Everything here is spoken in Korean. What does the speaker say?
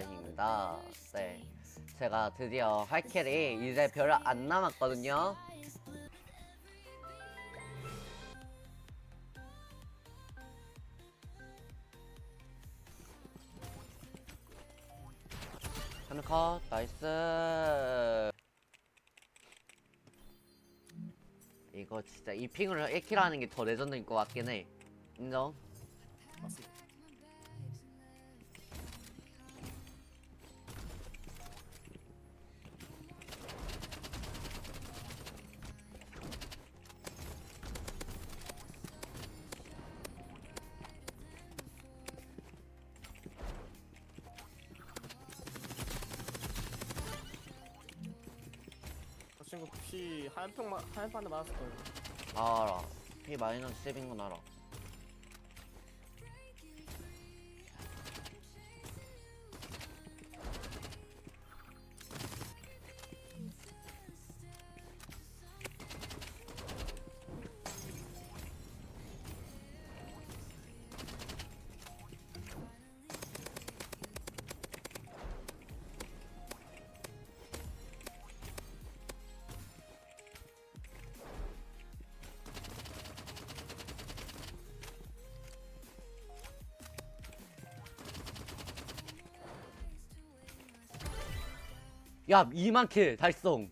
달입니다. 네. 제가 드디어 할 캐리 이제 별로 안 남았거든요. 하는 컷, 나이스. 이거 진짜 이 핑을 1킬 하는 게 더 레전드인 것 같긴 해. 인정? 친구 피 하얀 평만 하얀 판에 맞았을 거예요. 아, 알아. P 마이너스 10인 건 알아. 야, 2만 킬 달성.